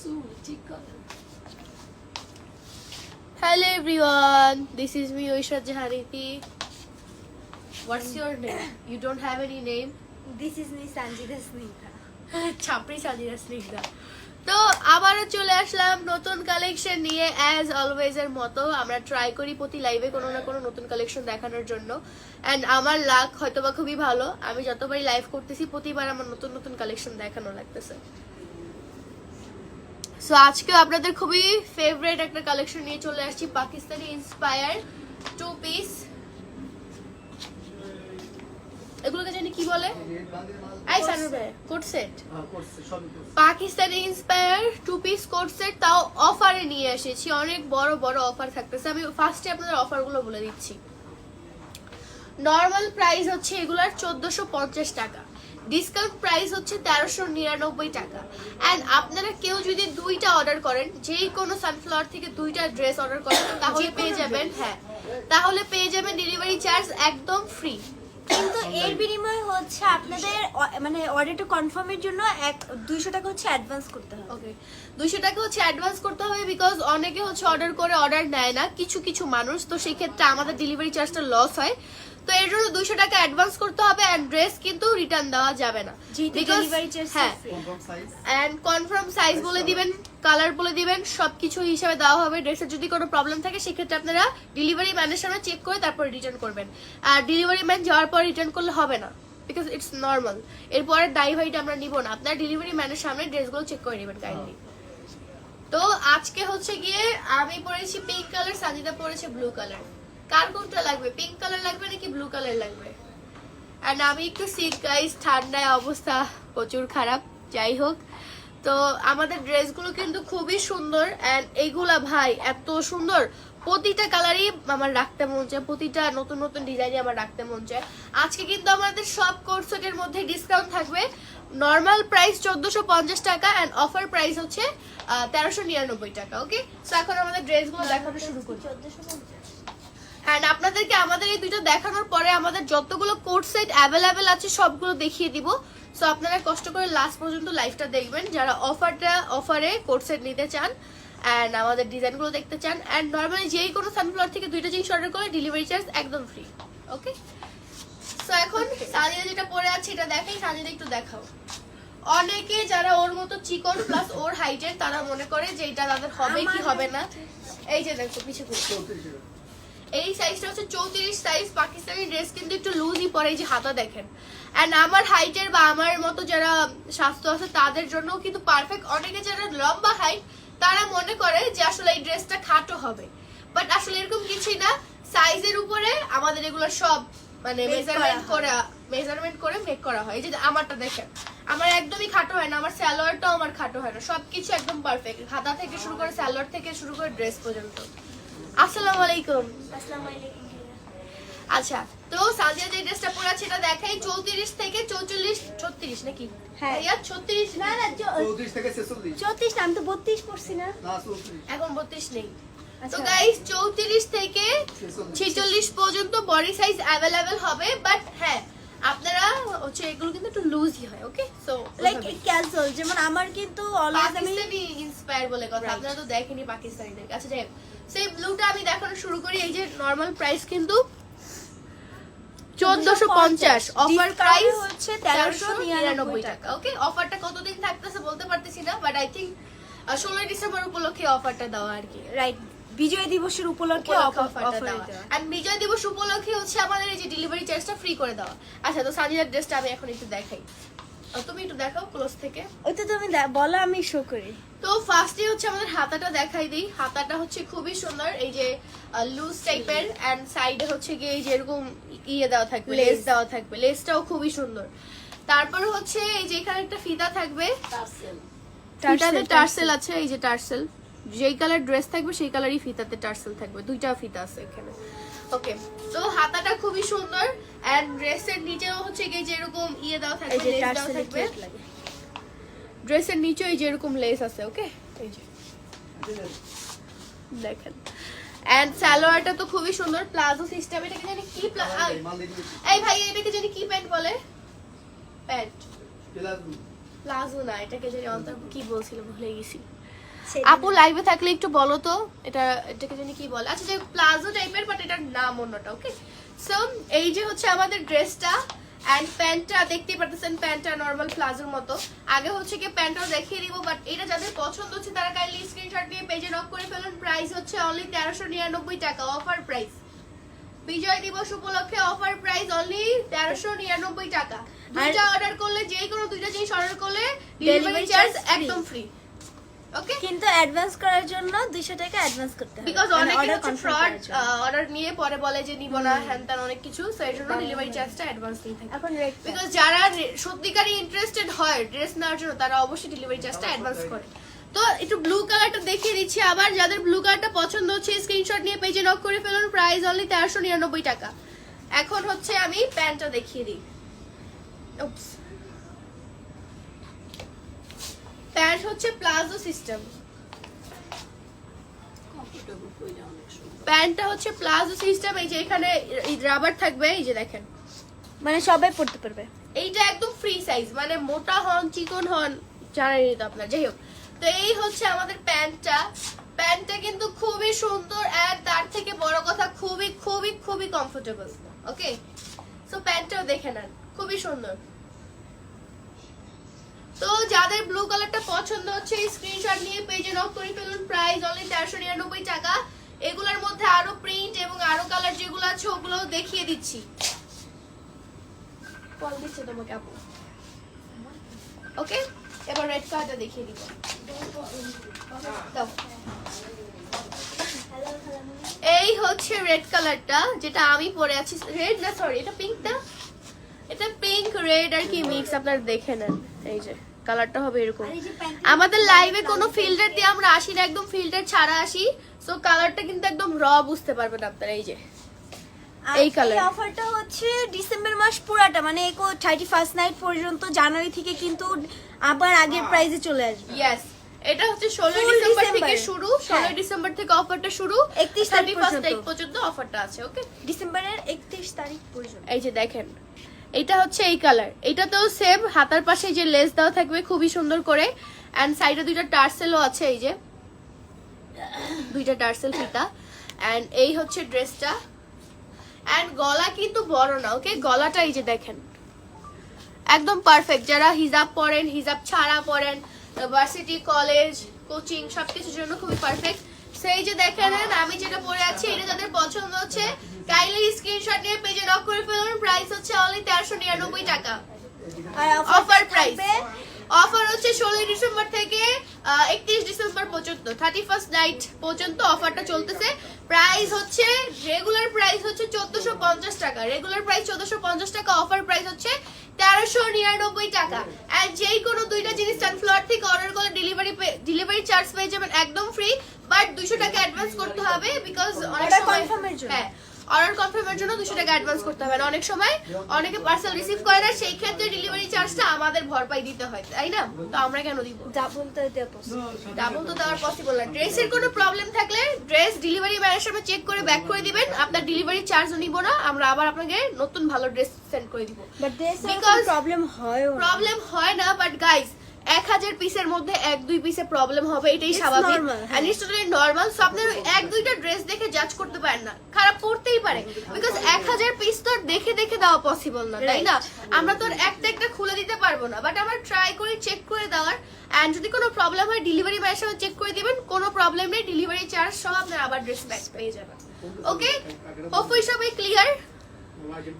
Hello everyone, this is me Oisha Jahaniti. What's your name? You don't have any name? This is me Sanjida Sneha ছাপড়ি Sajira Snigdha তো আবারও চলে আসলাম নতুন collection নিয়ে as always এর মতো। আমরা ট্রাই করি প্রতি লাইভে কোনো না কোনো নতুন কালেকশন দেখানোর জন্য। অ্যান্ড আমার লাক হয়তোবা খুবই ভালো। আমি যতবারই লাইভ করতেছি প্রতিবার আমার নতুন নতুন কালেকশন দেখানো লাগতেছে। সো আজকে আপনাদের খুবই ফেভারিট একটা কালেকশন নিয়ে চলে আসছি পাকিস্তানি ইন্সপায়ার টু পিস এগুলোকে জানি কি বলে? আই সানুর ভাই coat set Pakistani inspire two piece coat set তাও অফারে নিয়ে এসেছি। অনেক বড় বড় অফার থাকতেছে। আমি ফার্স্টে আপনাদের অফারগুলো বলে দিচ্ছি। নর্মাল প্রাইস হচ্ছে এগুলার চোদ্দশো পঞ্চাশ টাকা। ডিসকাউন্ট প্রাইস হচ্ছে তেরোশো নিরানব্বই টাকা। অ্যান্ড আপনারা কেউ যদি দুইটা অর্ডার করেন যেই কোনো সানফ্লাওয়ার থেকে দুইটা ড্রেস অর্ডার করেন তাহলে পেয়ে যাবেন হ্যাঁ তাহলে পেয়ে যাবেন ডেলিভারি চার্জ একদম ফ্রি কিন্তু এর বিনিময়ে হচ্ছে আপনাদের মানে অর্ডারটা কনফার্মের জন্য এক দুইশো টাকা হচ্ছে অ্যাডভান্স করতে হবে। ওকে দুইশো টাকা হচ্ছে অ্যাডভান্স করতে হবে বিকজ অনেকে হচ্ছে অর্ডার করে অর্ডার নেয় না কিছু কিছু মানুষ তো সেই ক্ষেত্রে আমাদের ডেলিভারি চার্জটা লস হয়। তো এর জন্য দুইশো টাকা অ্যাডভান্স করতে হবে অ্যান্ড ড্রেস কিন্তু রিটার্ন দেওয়া যাবে না। হ্যাঁ অ্যান্ড কনফার্ম সাইজ বলে দিবেন কালার বলে দিবেন সবকিছু হিসাবে দেওয়া হবে। ড্রেসের যদি কোনো প্রবলেম থাকে সেক্ষেত্রে আপনারা ডেলিভারি ম্যানের সামনে চেক করে তারপর রিটার্ন করবেন। আর ডেলিভারি ম্যান যাওয়ার পর রিটার্ন করলে হবে না বিকজ ইটস নর্মাল এরপরে দায়ী ভাইটা আমরা নিব না। আপনার ডেলিভারি ম্যানের সামনে ড্রেসগুলো চেক করে নেবেন কাইন্ডলি তো আজকে হচ্ছে গিয়ে আমি পরেছি পিঙ্ক কালার সাজিদা পরেছে ব্লু কালার কার কোনটা লাগবে? পিঙ্ক কালার লাগবে নাকি ব্লু কালার লাগবে? অ্যান্ড আমি একটু সিক গাইস ঠান্ডায় অবস্থা প্রচুর খারাপ, যাই হোক। তো আমাদের ড্রেসগুলো কিন্তু খুবই সুন্দর অ্যান্ড এইগুলা ভাই এত সুন্দর। প্রতিটা কালারই আমার রাখতে মন চায়, প্রতিটা নতুন নতুন ডিজাইনই আমার রাখতে মন চায়। আজকে কিন্তু আমাদের সব কোর্সেটের মধ্যে ডিসকাউন্ট থাকবে। নর্মাল প্রাইস চোদ্দশো পঞ্চাশ টাকা অ্যান্ড অফার প্রাইস হচ্ছে তেরোশো নিরানব্বই টাকা ওকে সো এখন আমাদের ড্রেসগুলো দেখানো শুরু করি। চোদ্দশো অ্যান্ড আপনাদেরকে আমাদের এই দুটো দেখানোর পরে আমাদের যতগুলো কোড সেট অ্যাভেলেবেল আছে সবগুলো দেখিয়ে দিব। সো আপনারা কষ্ট করে লাস্ট পর্যন্ত লাইভটা দেখবেন। যারা অফারটা অফারে কোড সেট নিতে চান অ্যান্ড আমাদের ডিজাইনগুলো দেখতে চান অ্যান্ড নর্মালি যেই কোনো সানফ্লাওয়ার থেকে দুইটা জিনিস অর্ডার করে ডেলিভারি চার্জ একদম ফ্রি ওকে সো এখন সাজিদা যেটা পরে আছে এটা দেখাই সাজিদা একটু দেখাও। অনেকে যারা ওর মতো চিকন প্লাস ওর হাইটের তারা মনে করে যে এটা তাদের হবে কি হবে না। এই যে দেখো পিছিয়ে এই সাইজটা হচ্ছে চৌত্রিশ সাইজ পাকিস্তানি ড্রেস কিন্তু একটু লুজই পরে এই যে হাতা দেখেন। অ্যান্ড আমার হাইটের বা আমার মতো যারা স্বাস্থ্য আছে তাদের জন্য কিন্তু পারফেক্ট অনেকে যারা লম্বা হাইট তারা মনে করে যে আসলে এই ড্রেসটা খাটো হবে। বাট আসলে এরকম কিছুই না। সাইজের উপরে আমাদের এগুলো সব মানে মেজারমেন্ট করা করা মেজারমেন্ট করে মেক করা হয়। এই যে আমারটা দেখেন আমার একদমই খাটো হয় না। আমার স্যালোয়ারটাও আমার খাটো হয় না। সবকিছু একদম পারফেক্ট হাতা থেকে শুরু করে স্যালোয়ার থেকে শুরু করে ড্রেস পর্যন্ত। আসসালামু আলাইকুম। আসসালামু আলাইকুম আচ্ছা তো সাজিয়া যে ড্রেসটা পরে আছে এটা দেখাই চৌত্রিশ থেকে চৌচল্লিশ ছত্রিশ নাকি? হ্যাঁ। ভাইয়া ছত্রিশ না? না চৌত্রিশ থেকে ছেচল্লিশ। চৌত্রিশ না আমি তো বত্রিশ পড়ছি না। না চৌত্রিশ। এখন বত্রিশ নেই। তো আচ্ছা। গাইস চৌত্রিশ থেকে ছেচল্লিশ। ছেচল্লিশ পর্যন্ত বডি সাইজ অ্যাভেলেবেল হবে বাট হ্যাঁ আপনারা হচ্ছে এগুলো কিন্তু একটু লুজই হয় ওকে সো লাইক ক্যাজুয়াল যেমন আমার কিন্তু অলওয়েজ আমি ইন্সপায়ার বলে কথা আপনারা তো দেখেনি পাকিস্তানিদের। আচ্ছা যাই হোক। সেই ব্লুটা আমি দেখানো শুরু করি এই যে নর্মাল প্রাইস কিন্তু চোদ্দশো পঞ্চাশ অফার প্রাইস হচ্ছে তেরোশো নিরানব্বই টাকা। ওকে অফারটা কতদিন থাকতেছে বলতে পারতেছি না বাট আই থিঙ্ক ষোলোই ডিসেম্বর উপলক্ষে অফারটা দেওয়া আর কি। রাইট বিজয় দিবসের উপলক্ষে উপলক্ষে অফার অফারটা দেওয়া। আর বিজয় দিবস উপলক্ষে হচ্ছে আমাদের এই যে ডেলিভারি চার্জটা ফ্রি করে দেওয়া। আচ্ছা তো সাজিদার ড্রেসটা আমি এখন একটু দেখাই। তুমি একটু দেখাও ক্লোজ থেকে। ওইটা তুমি বলো আমি শো করি। তো ফার্স্টে হচ্ছে আমাদের হাতাটা দেখাই দিই। হাতাটা হচ্ছে খুবই সুন্দর এই যে লুজ টাইপের এন্ড সাইডে হচ্ছে গিয়ে এই যে এরকম ইয়ে দেওয়া থাকবে লেস দেওয়া থাকবে। লেসটাও খুবই সুন্দর। তারপর হচ্ছে এই যে এখানে একটা ফিতা থাকবে। ফিতাতে টার্সেল আছে এই যে টার্সেল যেই কালার ড্রেস থাকবে সেই কালারই ফিতাতে টার্সেল থাকবে। দুইটা ফিতা আছে এখানে। ওকে তো হাতাটা খুবই সুন্দর এন্ড ড্রেসের নিচেও হচ্ছে গিয়ে যে এরকম ইয়ে দেওয়া থাকবে এই যে লেস টার্সেল থাকবে। ড্রেসের নিচে এই যে এরকম লেস আছে ওকে এই যে। দেখেন। এন্ড সালোয়ারটা তো খুবই সুন্দর প্লাজো সিস্টেম এটাকে জানি কি প্লা- আই, এই ভাই এটাকে জানি কি প্যান্ট বলে? Pant palazzo. না এটাকে জানি অন্তর কি বলছিল ভুলে গেছি। আপু লাইভে থাকলে একটু বলো তো এটা এটাকে জানি কি বলে? আচ্ছা যে প্লাজো টাইপের বাট এটার নাম অন্যটা ওকে সো এই যে হচ্ছে আমাদের ড্রেসটা অ্যান্ড প্যান্টটা দেখতেই পারতেছেন প্যান্টটা নর্মাল প্লাজোর মতো। আগে হচ্ছে কি প্যান্টটাও দেখিয়ে দিব বাট এটা যাদের পছন্দ হচ্ছে তারা কাইন্ডলি স্ক্রিনশট নিয়ে পেজে নক করে ফেলুন। প্রাইস হচ্ছে অনলি তেরোশো নিরানব্বই টাকা অফার প্রাইস বিজয় দিবস উপলক্ষে অফার প্রাইস অনলি তেরোশো নিরানব্বই টাকা। দুইটা অর্ডার করলে যে কোনো দুইটা জিনিস অর্ডার করলে ডেলিভারি চার্জ একদম ফ্রি ওকে কিন্তু অ্যাডভান্স করার জন্য দুইশো টাকা অ্যাডভান্স করতে হবে। বিকজ অনেকে হচ্ছে ফ্রড অর্ডার নিয়ে পরে বলে যে নিব না হ্যান ত্যান অনেক কিছু সো এর জন্য ডেলিভারি চার্জটা অ্যাডভান্স থাকে। এখন রেট বিকজ যারা সত্যিকারই ইন্টারেস্টেড হয় ড্রেস নেওয়ার জন্য তারা অবশ্যই ডেলিভারি চার্জটা অ্যাডভান্স করে। তো একটু ব্লু কালারটা দেখিয়ে দিচ্ছি আবার যাদের ব্লু কালারটা পছন্দ হচ্ছে স্ক্রিনশট নিয়ে পেজে নক করে ফেলুন প্রাইস অনলি তেরোশো নিরানব্বই টাকা। এখন হচ্ছে আমি প্যান্টটা দেখিয়ে দিই। Oops. প্যান্ট হচ্ছে প্লাজো সিস্টেম প্যান্টটা হচ্ছে প্লাজো সিস্টেম এই যে এখানে রাবার থাকবে এই যে দেখেন। মানে সবাই পড়তে পারবে। এইটা একদম ফ্রি সাইজ মানে মোটা হন চিকন হন জানেনই তো আপনার। যাই হোক তো এই হচ্ছে আমাদের প্যান্টটা প্যান্টটা কিন্তু খুবই সুন্দর আর তার থেকে বড় কথা খুবই খুবই খুবই কমফোর্টেবল ওকে সো প্যান্টটাও দেখে নেন খুবই সুন্দর। তো যাদের ব্লু কালারটা পছন্দ হচ্ছে এই স্ক্রিনশট নিয়ে পেজে নক করে ফেলুন। প্রাইস অনলি চারশো নিরানব্বই টাকা। এগুলোর মধ্যে আরও প্রিন্ট এবং আরও কালার যেগুলো আছে ওগুলো দেখিয়ে দিচ্ছি। কল দিচ্ছে তোমাকে আপু। ওকে এবার রেড কালারটা দেখিয়ে দিব। এই হচ্ছে রেড কালারটা যেটা আমি পরে আছি। রেড না সরি এটা পিঙ্কটা এটা পিঙ্ক রেড আর কি মিক্স আপনারা দেখে নেন। এই যে। কালারটা হবে এরকম। আমাদের লাইভে কোনো ফিল্টার দিয়ে আমরা আসি না একদম ফিল্টার ছাড়া আসি। সো কালারটা কিন্তু একদম র বুঝতে পারবেন আপনারা এই যে। এই colour। অফারটা হচ্ছে ডিসেম্বর মাস পুরাটা মানে এই থার্টি ফার্স্ট নাইট পর্যন্ত জানুয়ারি থেকে কিন্তু আবার আগের প্রাইসে চলে আসবে। ইয়েস এটা হচ্ছে ষোলোই ডিসেম্বর থেকে শুরু হ্যাঁ। ষোলোই ডিসেম্বর থেকে অফারটা শুরু 31 তারিখ 31 তারিখ পর্যন্ত। অফারটা আছে ওকে ডিসেম্বরের একত্রিশ তারিখ পর্যন্ত। এই যে দেখেন এটা হচ্ছে এই কালার এটাতেও সেম হাতার পাশে যে লেস দেওয়া থাকবে, খুবই সুন্দর করে। এন্ড সাইডে দুইটা টার্সেলও আছে এই যে। দুইটা টার্সেল ফিতা। এন্ড এই হচ্ছে ড্রেসটা এন্ড গলা কিন্তু বড় না ওকে গলাটা এই যে দেখেন। একদম পারফেক্ট যারা হিজাব পরেন, হিজাব ছাড়া পরেন ভার্সিটি কলেজ কোচিং সবকিছুর জন্য খুবই পারফেক্ট সেই যে দেখেন, আমি যেটা পরে আছি, এটা যাদের পছন্দ হচ্ছে কাইন্ডলি স্ক্রিনশট নিয়ে পেজে লক করে ফেলুন। প্রাইস হচ্ছে অনলি তেরোশো নিরানব্বই টাকা। আর অফার প্রাইস অফার হচ্ছে ষোলোই ডিসেম্বর থেকে একত্রিশ ডিসেম্বর পর্যন্ত থার্টি ফার্স্ট নাইট পর্যন্ত অফারটা চলতেছে। প্রাইস হচ্ছে রেগুলার প্রাইস হচ্ছে চোদ্দশো পঞ্চাশ টাকা। রেগুলার প্রাইস চোদ্দশো পঞ্চাশ টাকা অফার প্রাইস হচ্ছে তেরোশো নিরানব্বই টাকা। অ্যান্ড যেই কোনো দুইটা জিনিস সানফ্লাওয়ার থেকে অর্ডার করলে ডেলিভারি ডেলিভারি চার্জ পেয়ে যাবেন একদম ফ্রি বাট দুশো টাকা অ্যাডভান্স করতে হবে বিকজ অনেক সময়। হ্যাঁ অর্ডার কনফার্মের জন্য দুশো টাকা অ্যাডভান্স করতে হবে। অনেক সময় অনেকে পার্সেল রিসিভ করে না সেই ক্ষেত্রে ডেলিভারি চার্জটা আমাদের ভরপাই দিতে হয় তাই না? তো আমরা কেন দিব? যা তো দেওয়া। ডাবল তো দেওয়ার পসিবল না। ড্রেসের কোনো প্রবলেম থাকলে ড্রেস ডেলিভারি ম্যানের সামনে চেক করে ব্যাক করে দিবেন। আপনার ডেলিভারি চার্জও নিব না আমরা আবার আপনাকে নতুন ভালো ড্রেস সেন্ড করে দিব। Because- প্রবলেম হয় প্রবলেম হয় না বাট গাইস এক হাজার পিসের মধ্যে এক দুই পিসে প্রবলেম হবে এটাই স্বাভাবিক। হ্যাঁ। ইটস টোটালি নর্মাল সো আপনার এক দুইটা ড্রেস দেখে জাজ করতে পারেন না। খারাপ পড়তেই পারে বিকজ এক হাজার পিস তো দেখে দেখে দেওয়া পসিবল না তাই না? আমরা তো একটা একটা খুলে দিতে পারব না বাট আমরা ট্রাই করে চেক করে দেওয়ার এন্ড যদি কোনো প্রবলেম হয় ডেলিভারি ম্যানের সাথে চেক করে দিবেন কোনো প্রবলেম নেই ডেলিভারি চার্জ সহ আপনার আবার ড্রেস ব্যাক পেয়ে যাবেন। ওকে হোপফুলি সবাই ক্লিয়ার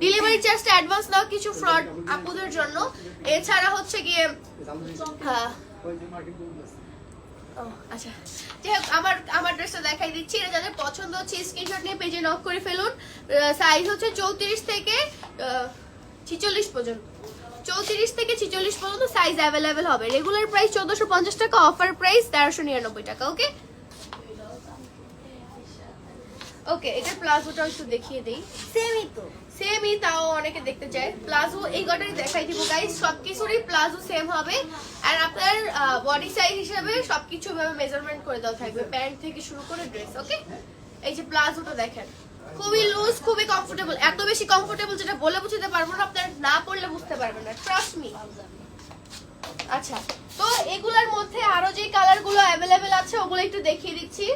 ডেলিভারি চার্জটা অ্যাডভান্স নাও কিছু ফ্রড আপুদের জন্য। এছাড়া হচ্ছে গিয়ে হ্যাঁ। আচ্ছা। নিয়ে পেজে নক করে পর্যন্ত। চৌত্রিশ থেকে পর্যন্ত সাইজ অ্যাভেলেবেল হবে। রেগুলার প্রাইস পঞ্চাশ টাকা অফার প্রাইস তেরোশো নিরানব্বই টাকা ওকে ওকে এটার প্লাজোটা একটু দেখিয়ে দিই। তো। সেমই তাও অনেকে দেখতে চায়। প্লাজো এই কটাই দেখাই দিব গাইস সবকিছুরই প্লাজো সেম হবে। আর আপনার বডি সাইজ হিসাবে সবকিছু ভাবে মেজারমেন্ট করে দেওয়া থাকবে। প্যান্ট থেকে শুরু করে ড্রেস ওকে এই যে প্লাজোটা দেখেন। খুবই লুজ খুবই কমফোর্টেবল এত বেশি কমফোর্টেবল যেটা বলে বুঝতে পারব না, আপনার না পড়লে বুঝতে পারবেন না। ট্রাস্ট মি আচ্ছা তো এগুলার মধ্যে আরও যে কালারগুলো অ্যাভেলেবেল আছে, ওগুলো একটু দেখিয়ে দিচ্ছি।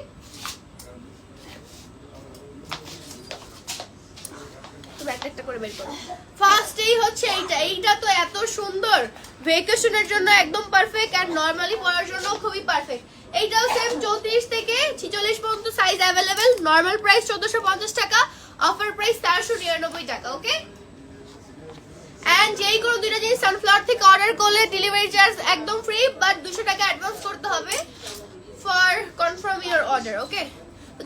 তুমি একটা একটা করে বের করো। ফার্স্টেই হচ্ছে এইটা। এইটা তো এত সুন্দর। ভেকেশনের জন্য একদম পারফেক্ট আর নরমালি পরার জন্য খুবই পারফেক্ট এইটাও সেম চৌত্রিশ থেকে ছিচল্লিশ পর্যন্ত সাইজ অ্যাভেলেবেল নর্মাল প্রাইস চোদ্দশো পঞ্চাশ টাকা। অফার প্রাইস তেরোশো নিরানব্বই টাকা ওকে এন্ড যেই কোনো দুইটা জিনিস সানফ্লাওয়ার থেকে অর্ডার করলে ডেলিভারি চার্জ একদম ফ্রি বাট দুশো টাকা অ্যাডভান্স করতে হবে for confirm your order okay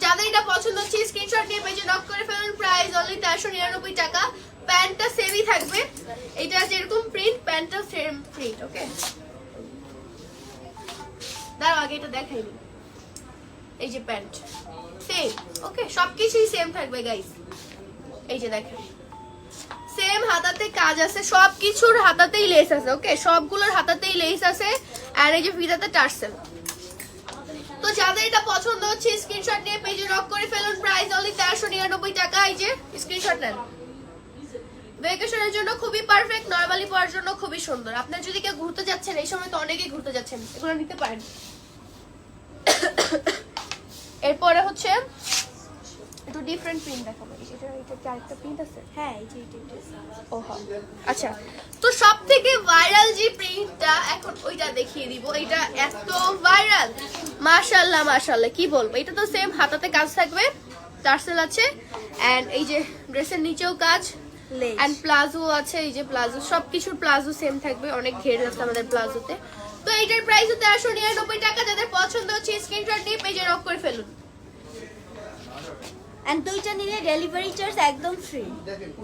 যাদের এটা পছন্দ হচ্ছে স্ক্রিনশট নিয়ে পেজে নক করে ফেলুন। প্রাইস অনলি তেরোশো নিরানব্বই টাকা। প্যান্টটা সেমই থাকবে। এটা যেরকম প্রিন্ট প্যান্টটা সেম প্রিন্ট ওকে দাঁড়াও, আগে এটা দেখাই দিই এই যে প্যান্ট সেম ওকে সবকিছুই সেম থাকবে গাইস এই যে দেখেন। সেম হাতাতে কাজ আছে সব কিছুর হাতাতেই লেস আছে ওকে সবগুলোর হাতাতেই লেস আছে। আর এই যে ফিতাতে টার্সেল। তো যাদের এটা পছন্দ হচ্ছে স্ক্রিনশট নিয়ে পেজে রক করে ফেলুন। প্রাইস অনলি তেরোশো নিরানব্বই টাকা। এই যে স্ক্রিনশট নেন। ভেকেশনের জন্য খুবই পারফেক্ট নর্মালি পরার জন্য খুবই সুন্দর। আপনার যদি কেউ ঘুরতে যাচ্ছেন, এই সময় তো অনেকেই ঘুরতে যাচ্ছেন, এগুলো নিতে পারেন। এরপরে হচ্ছে একটু ডিফারেন্ট প্রিন্ট দেখাবো। এটা এটা কি আরেকটা প্রিন্ট আছে? হ্যাঁ এই যে এটা। ও হ্যাঁ। আচ্ছা। তো সব থেকে ভাইরাল যে প্রিন্টটা এখন ওইটা দেখিয়ে দিব। এটা এত ভাইরাল মাশাল্লাহ মাশাল্লাহ কি বলব? এটা তো সেম হাতাতে কাজ থাকবে। টার্সেল আছে। এন্ড এই যে ড্রেসের নিচেও কাজ। এন্ড প্লাজো আছে এই যে প্লাজো। সবকিছুর প্লাজো সেম থাকবে। অনেক ঘের আছে আমাদের প্লাজোতে। তো এইটার প্রাইস তেরোশো নিরানব্বই টাকা। যাদের পছন্দ হচ্ছে স্ক্রিনশট নিয়ে পেজে রক করে ফেলুন। And দুইটা নিলে ডেলিভারি চার্জ একদম ফ্রি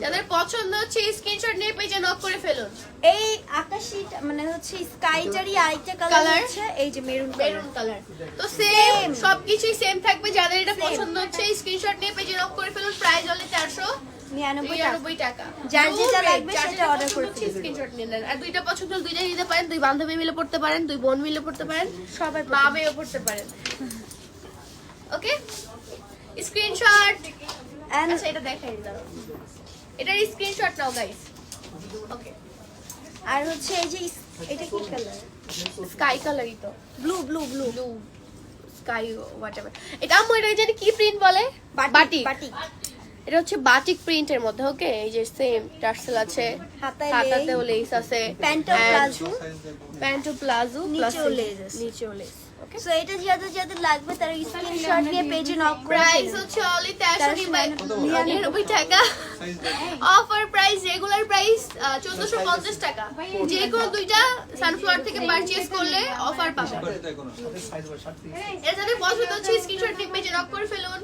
যাদের পছন্দ হচ্ছে স্ক্রিনশট নিয়ে পেজে নক করে ফেলুন। এই আকাশি মানে হচ্ছে স্কাইটারই আরেকটা কালার? হচ্ছে এই যে মেরুন মেরুন কালার তো সেম Same. সবকিছুই সেম থাকবে। যাদের এটা পছন্দ হচ্ছে স্ক্রিনশট নিয়ে পেজে নক করে ফেলুন। প্রাইস হলে চারশো নিরানব্বই টাকা। নিরানব্বই যার যেটা লাগবে সেটা যেটা করে স্ক্রিনশট নিয়ে নেন। আর দুইটা পছন্দ হলে দুইটাই নিতে পারেন। দুই বান্ধবী মিলে পড়তে পারেন দুই বোন মিলে পড়তে পারেন সবাই মা মেয়েও পড়তে পারেন। ওকে স্ক্রিনশট আচ্ছা এটা দেখাই দাও। এটার স্ক্রিনশট নাও গাইস ওকে আর হচ্ছে এই যে এটা কি কালার স্কাই কালারই তো। Blue blue blue blue sky whatever এটা আম্মু এটা জানি কি প্রিন্ট বলে? বাটিক বাটিক এটা হচ্ছে বাটিক প্রিন্টের মধ্যে ওকে এই যে সেম টার্সেল আছে। হাতাতেও লেস আছে। প্যান্টও প্লাজো প্যান্ট প্লাজো নিচেও lace আছে। নিচেও লেস ওকে সো এটা যাদের যাদের লাগবে তারা স্ক্রিনশট নিয়ে পেজে নক করে প্রাইস হচ্ছে অনলি তেরোশো নিরানব্বই টাকা। অফার প্রাইস রেগুলার প্রাইস চোদ্দশো পঞ্চাশ টাকা। যে কোনো দুইটা সানফ্লাওয়ার থেকে পারচেজ করলে অফার পাবেন এটা যাদের পছন্দ হচ্ছে স্ক্রিনশট নিয়ে পেজে নক করে ফেলুন।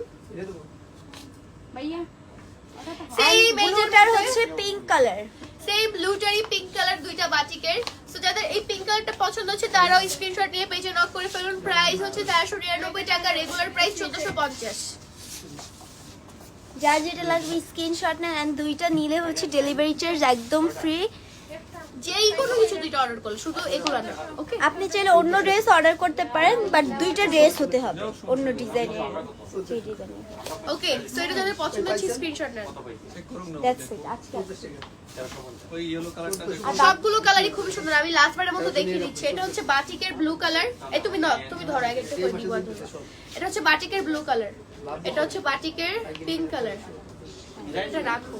সেম And ব্লুটার হচ্ছে পিঙ্ক কালার সেম ব্লুটারি পিঙ্ক কালার দুইটা বাটিকের। সো যাদের এই পিঙ্ক কালারটা পছন্দ হচ্ছে, তারাও স্ক্রিনশট নিয়ে পেজে নক করে ফেলুন। প্রাইস হচ্ছে তেরোশো নিরানব্বই টাকা রেগুলার প্রাইস চোদ্দশো পঞ্চাশ। যার যেটা লাগবে স্ক্রিনশট নেন অ্যান্ড দুইটা নিলে হচ্ছে ডেলিভারি চার্জ একদম ফ্রি যেই কোনো কিছু দুইটা অর্ডার করলে শুধু এগুলো না ওকে আপনি চাইলে অন্য ড্রেস অর্ডার করতে পারেন বাট দুইটা ড্রেস হতে হবে অন্য ডিজাইনের ওকে সো এটা যাদের পছন্দ হচ্ছে স্ক্রিনশট নেন। দ্যাটস ইট আজকে ওই ইয়েলো কালারটা আর সবগুলো কালারই খুবই সুন্দর আমি লাস্ট বারের মতো দেখিয়ে দিচ্ছি এটা হচ্ছে বাটিকের ব্লু কালার এই তুমি নাও তুমি ধরো আগে একটা করে নিবো এটা হচ্ছে বাটিকের ব্লু কালার এটা হচ্ছে বাটিকের পিঙ্ক কালার এটা রাখো।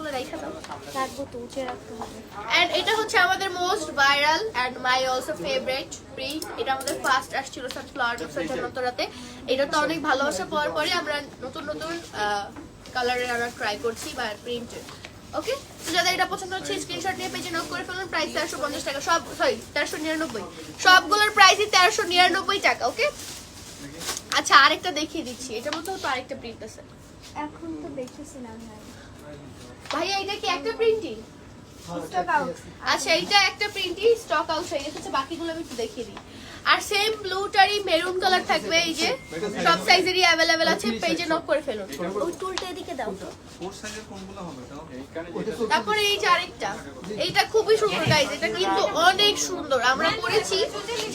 হুম, রাইখা দাও। রাখব তো উঁচে রাখতে হবে। এন্ড এটা হচ্ছে আমাদের most viral and my also favourite print এটা আমাদের ফার্স্ট আসছিল সানফ্লাওয়ার জন্মতরাতে এটা তো অনেক ভালোবাসা পাওয়ার পরে আমরা নতুন নতুন কালারের আমরা ট্রাই করছি বা প্রিন্ট ওকে যাদের এটা পছন্দ হচ্ছে স্ক্রিনশট নিয়ে পেজে নক করে ফেলুন। প্রাইস তেরোশো পঞ্চাশ টাকা। সব সরি তেরোশো নিরানব্বই। সবগুলোর প্রাইসই তেরোশো নিরানব্বই টাকা ওকে আচ্ছা আরেকটা দেখিয়ে দিচ্ছি। এটার মধ্যেও তো আরেকটা প্রিন্ট আছে। এখন তো আর। ভাইয়া এটা কি একটা প্রিন্টিং out। আচ্ছা এইটা একটা প্রিন্টই স্টক আউট হয়ে গেছে। বাকিগুলো আমি একটু দেখিয়ে দিই। আর সেম ব্লুটারই মেরুন কালার থাকবে এই যে। সব সাইজেরই অ্যাভেলেবেল আছে। পেজে নক করে ফেলুন। ওই টুলটা এদিকে দাও ফোর সাইজের কোনগুলো হবে তাও? তারপরে এই যে আরেকটা। এইটা খুবই সুন্দর গাইজ এটা কিন্তু অনেক সুন্দর। আমরা পরেছি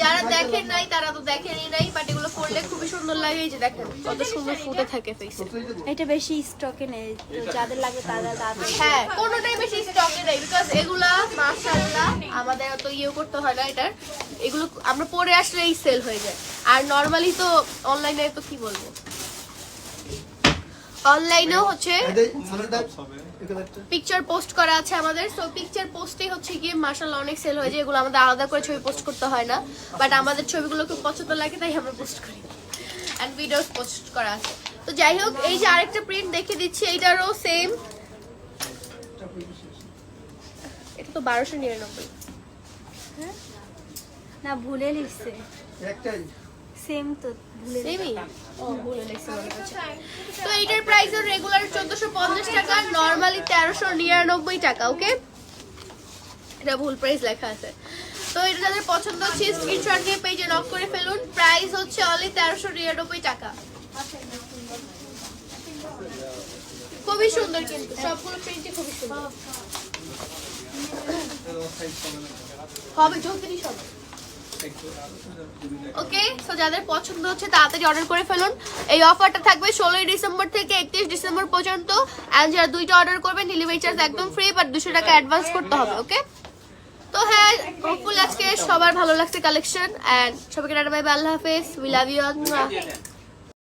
যারা দেখেন নাই তারা তো দেখেনই নাই বাট পরলে খুবই সুন্দর লাগে এই যে দেখেন কত সুন্দর ফুটে থাকে ফেসে এটা বেশি স্টকে নেই যাদের লাগে তারা তাদের হ্যাঁ কোনোটাই বেশি স্টকে নেই বিকজ এগুলা মাশাআল্লাহ আমাদের অত ইয়ে করতে হয় না এটার। এগুলো আমরা পরে আসলে এই সেল হয়ে যায়। আর নর্মালি তো অনলাইনে তো কি বলব? অনলাইনেও হচ্ছে পিকচার পোস্ট করা আছে আমাদের। সো পিকচার পোস্টে হচ্ছে গিয়ে মার্শাল অনেক সেল হয়ে যায়। এগুলো আমাদের আলাদা করে ছবি পোস্ট করতে হয় না। বাট আমাদের ছবিগুলো খুব পছন্দ লাগে তাই আমরা পোস্ট করি। অ্যান্ড ভিডিওস পোস্ট করা আছে। তো যাই হোক এই যে আরেকটা প্রিন্ট দেখে দিচ্ছি এইটারও সেম এটা তো বারোশো নিরানব্বই। না ভুলে লিখছে। সেম তো ভুলে সেমই ও ভুলে লিখছি তো এইটার প্রাইস রেগুলার চোদ্দশো পঞ্চাশ টাকা নর্মালি তেরোশো নিরানব্বই টাকা ওকে এটা ভুল প্রাইস লেখা আছে। তো এটা যাদের পছন্দ হচ্ছে স্ক্রিনশট দিয়ে পেজে নক করে ফেলুন। প্রাইস হচ্ছে অনলি তেরোশো নিরানব্বই টাকা। খুবই সুন্দর কিন্তু সবগুলো প্রিন্টই খুবই সুন্দর। হবে চৌত্রিশ হবে ওকে সো যাদের পছন্দ হচ্ছে তাড়াতাড়ি অর্ডার করে ফেলুন। এই অফারটা থাকবে ষোলোই ডিসেম্বর থেকে একত্রিশ ডিসেম্বর পর্যন্ত। অ্যান্ড যারা দুইটা অর্ডার করবেন ডেলিভারি চার্জ একদম ফ্রি বাট দুশো টাকা অ্যাডভান্স করতে হবে ওকে তো হ্যাঁ হোপফুল আজকে সবার ভালো লাগছে কালেকশন অ্যান্ড সবাইকে টাটা বাই আল্লাহ হাফেজ উই লাভ ইউ